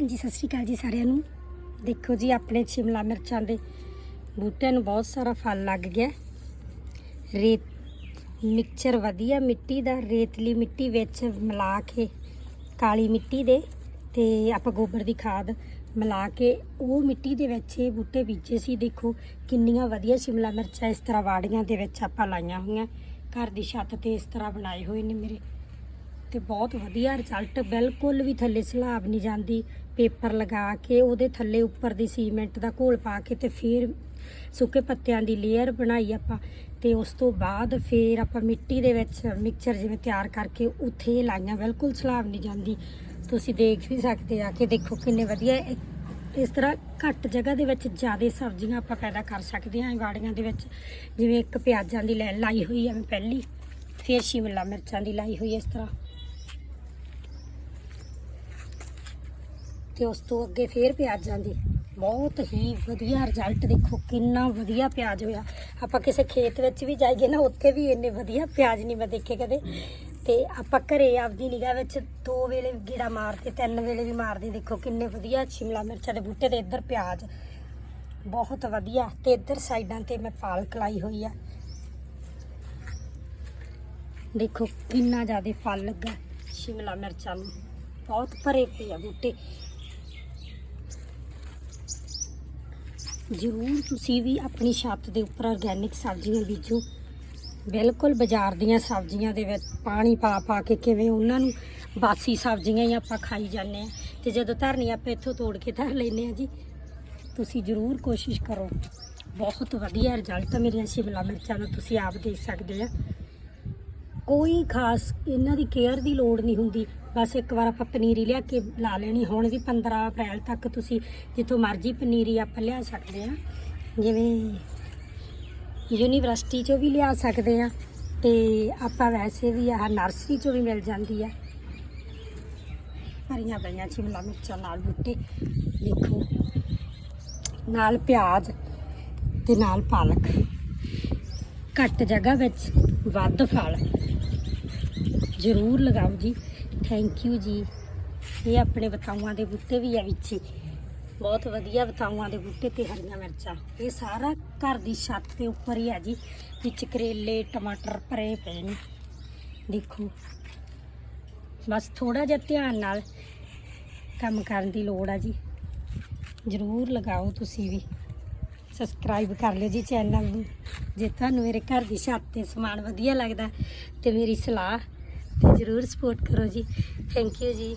ਹਾਂਜੀ, ਸਤਿ ਸ਼੍ਰੀ ਅਕਾਲ ਜੀ ਸਾਰਿਆਂ ਨੂੰ। ਦੇਖੋ ਜੀ, ਆਪਣੇ ਸ਼ਿਮਲਾ ਮਿਰਚਾਂ ਦੇ ਬੂਟਿਆਂ ਨੂੰ ਬਹੁਤ ਸਾਰਾ ਫਲ ਲੱਗ ਗਿਆ। ਰੇਤ, ਮਿਕਸਚਰ ਵਧੀਆ, ਮਿੱਟੀ ਦਾ, ਰੇਤਲੀ ਮਿੱਟੀ ਵਿੱਚ ਮਿਲਾ ਕੇ, ਕਾਲੀ ਮਿੱਟੀ ਦੇ ਤੇ ਆਪਾਂ ਗੋਬਰ ਦੀ ਖਾਦ ਮਿਲਾ ਕੇ, ਉਹ ਮਿੱਟੀ ਦੇ ਵਿੱਚ ਇਹ ਬੂਟੇ ਬੀਜੇ ਸੀ। ਦੇਖੋ ਕਿੰਨੀਆਂ ਵਧੀਆ ਸ਼ਿਮਲਾ ਮਿਰਚਾਂ ਇਸ ਤਰ੍ਹਾਂ ਵਾੜੀਆਂ ਦੇ ਵਿੱਚ ਆਪਾਂ ਲਾਈਆਂ ਹੋਈਆਂ। ਘਰ ਦੀ ਛੱਤ ਤੇ ਇਸ ਤਰ੍ਹਾਂ ਬਣਾਏ ਹੋਏ ਨੇ ਮੇਰੇ। ਤੇ ਬਹੁਤ ਵਧੀਆ ਰਿਜ਼ਲਟ ਬਿਲਕੁਲ ਵੀ ਥੱਲੇ ਸਲਾਬ ਨਹੀਂ ਜਾਂਦੀ। ਪੇਪਰ ਲਗਾ ਕੇ ਉਹਦੇ ਥੱਲੇ ਉੱਪਰ ਦੀ ਸੀਮੈਂਟ ਦਾ ਘੋਲ ਪਾ ਕੇ ਤੇ ਫਿਰ ਸੁੱਕੇ ਪੱਤਿਆਂ ਦੀ ਲੇਅਰ ਬਣਾਈ ਆਪਾਂ ਤੇ ਉਸ ਤੋਂ ਬਾਅਦ ਫਿਰ ਆਪਾਂ ਮਿੱਟੀ ਦੇ ਵਿੱਚ ਮਿਕਸਚਰ ਜਿਵੇਂ ਤਿਆਰ ਕਰਕੇ ਉੱਥੇ ਇਹ ਲਾਈਆਂ, ਬਿਲਕੁਲ ਸਲਾਬ ਨਹੀਂ ਜਾਂਦੀ। ਤੁਸੀਂ ਦੇਖ ਵੀ ਸਕਦੇ ਆ ਕਿ ਦੇਖੋ ਕਿੰਨੇ ਵਧੀਆ ਇਸ ਤਰ੍ਹਾਂ ਘੱਟ ਜਗ੍ਹਾ ਦੇ ਵਿੱਚ ਜ਼ਿਆਦਾ ਸਬਜ਼ੀਆਂ ਆਪਾਂ ਪੈਦਾ ਕਰ ਸਕਦੇ ਹਾਂ ਵਾੜੀਆਂ ਦੇ ਵਿੱਚ। ਜਿਵੇਂ ਇੱਕ ਪਿਆਜ਼ਾਂ ਦੀ ਲਾਈਨ ਲਾਈ ਹੋਈ ਆ ਮੈਂ ਪਹਿਲੀ, ਫਿਰ ਸ਼ਿਮਲਾ ਮਿਰਚਾਂ ਦੀ ਲਾਈ ਹੋਈ ਇਸ ਤਰ੍ਹਾਂ। ਤੇ ਉਸ ਤੋਂ ਅੱਗੇ ਫੇਰ ਪਿਆਜ਼ਾਂ ਦੀ ਬਹੁਤ ਹੀ ਵਧੀਆ ਰਿਜ਼ਲਟ ਦੇਖੋ, ਕਿੰਨਾ ਵਧੀਆ ਪਿਆਜ਼ ਹੋਇਆ। ਆਪਾਂ ਕਿਸੇ ਖੇਤ ਵਿੱਚ ਵੀ ਜਾਈਏ ਨਾ, ਉੱਥੇ ਵੀ ਇੰਨੇ ਵਧੀਆ ਪਿਆਜ਼ ਨਹੀਂ ਮੈਂ ਦੇਖੇ ਕਦੇ। ਤੇ ਆਪਾਂ ਘਰੇ ਆਪਦੀ ਨਿਗਾਹ ਵਿੱਚ ਦੋ ਵੇਲੇ ਗੇੜਾ ਮਾਰਦੇ, ਤਿੰਨ ਵੇਲੇ ਵੀ ਮਾਰਦੇ। ਦੇਖੋ ਕਿੰਨੇ ਵਧੀਆ ਸ਼ਿਮਲਾ ਮਿਰਚਾਂ ਦੇ ਬੂਟੇ ਤੇ ਇੱਧਰ ਪਿਆਜ਼। ਬਹੁਤ ਵਧੀਆ। ਤੇ ਇੱਧਰ ਸਾਈਡਾਂ ਤੇ ਮੈਂ ਪਾਲਕ ਲਾਈ ਹੋਈ ਆ। ਦੇਖੋ ਕਿੰਨਾ ਜ਼ਿਆਦਾ ਫਲ ਲੱਗਾ ਸ਼ਿਮਲਾ ਮਿਰਚਾਂ ਨੂੰ। ਬਹੁਤ ਭਰੇ ਪਏ ਆ ਬੂਟੇ। ਜ਼ਰੂਰ ਤੁਸੀਂ ਵੀ ਆਪਣੀ ਛੱਤ ਦੇ ਉੱਪਰ ਆਰਗੈਨਿਕ ਸਬਜ਼ੀਆਂ ਬੀਜੋ। ਬਿਲਕੁਲ ਬਾਜ਼ਾਰ ਦੀਆਂ ਸਬਜ਼ੀਆਂ ਦੇ ਵਿੱਚ ਪਾਣੀ ਪਾ ਪਾ ਕੇ ਕਿਵੇਂ ਉਹਨਾਂ ਨੂੰ ਬਾਸੀ ਸਬਜ਼ੀਆਂ ਹੀ ਆਪਾਂ ਖਾਈ ਜਾਂਦੇ ਆ ਤੇ ਜਦੋਂ ਧਰਨੀ ਆਪਾਂ ਇੱਥੋਂ ਤੋੜ ਕੇ ਧਰ ਲੈਨੇ ਆ ਜੀ, ਤੁਸੀਂ ਜ਼ਰੂਰ ਕੋਸ਼ਿਸ਼ ਕਰੋ। ਬਹੁਤ ਵਧੀਆ ਰਿਜ਼ਲਟ ਮੇਰੀਆਂ ਸ਼ਿਮਲਾ ਮਿਰਚਾਂ ਨੂੰ ਤੁਸੀਂ ਆਪ ਦੇਖ ਸਕਦੇ ਆ। ਕੋਈ ਖਾਸ ਇਹਨਾਂ ਦੀ ਕੇਅਰ ਦੀ ਲੋੜ ਨਹੀਂ ਹੁੰਦੀ। ਬਸ ਇੱਕ ਵਾਰ ਆਪਾਂ ਪਨੀਰੀ ਲਿਆ ਕੇ ਲਾ ਲੈਣੀ। ਹੁਣ ਵੀ 15 ਅਪ੍ਰੈਲ ਤੱਕ ਤੁਸੀਂ ਜਿੱਥੋਂ ਮਰਜ਼ੀ ਪਨੀਰੀ ਆਪਾਂ ਲਿਆ ਸਕਦੇ ਆ ਜਿਵੇਂ ਯੂਨੀਵਰਸਿਟੀ ਚੋਂ ਵੀ ਲਿਆ ਸਕਦੇ ਆ ਤੇ ਆਪਾਂ ਵੈਸੇ ਵੀ ਆਹ ਨਰਸਰੀ ਚੋਂ ਵੀ ਮਿਲ ਜਾਂਦੀ ਆ ਹਰੀਆਂ ਪਈਆਂ ਸ਼ਿਮਲਾ ਮਿਰਚਾਂ ਨਾਲ ਬੂਟੇ, ਦੇਖੋ। ਨਾਲ ਪਿਆਜ਼ ਤੇ ਨਾਲ ਪਾਲਕ। ਘੱਟ ਜਗ੍ਹਾ ਵਿੱਚ ਵੱਧ ਫਲ। ਜ਼ਰੂਰ ਲਗਾਓ ਜੀ। ਥੈਂਕ ਯੂ ਜੀ। ਇਹ ਆਪਣੇ ਬਤਾਊਆਂ ਦੇ ਬੂਟੇ ਵੀ ਆ ਵਿੱਚ ਹੀ। ਬਹੁਤ ਵਧੀਆ ਬਤਾਊਆਂ ਦੇ ਬੂਟੇ ਤੇ ਹਰੀਆਂ ਮਿਰਚਾਂ। ਇਹ ਸਾਰਾ ਘਰ ਦੀ ਛੱਤ ਦੇ ਉੱਪਰ ਹੀ ਆ ਜੀ। ਵਿੱਚ ਕਰੇਲੇ, ਟਮਾਟਰ ਭਰੇ ਪਏ ਨੇ। ਦੇਖੋ। ਬਸ ਥੋੜਾ ਜਿਹਾ ਧਿਆਨ ਨਾਲ ਕੰਮ ਕਰਨ ਦੀ ਲੋੜ ਆ ਜੀ। ਜ਼ਰੂਰ ਲਗਾਓ ਤੁਸੀਂ ਵੀ। ਸਬਸਕ੍ਰਾਈਬ ਕਰ ਲਿਓ ਜੀ ਚੈਨਲ ਨੂੰ। ਜੇ ਤੁਹਾਨੂੰ ਮੇਰੇ ਘਰ ਦੀ ਛੱਤ ਤੇ ਸਮਾਨ ਵਧੀਆ ਲੱਗਦਾ ਤੇ ਮੇਰੀ ਸਲਾਹ ਤੇ ਜ਼ਰੂਰ ਸਪੋਰਟ ਕਰੋ ਜੀ। ਥੈਂਕ ਯੂ ਜੀ।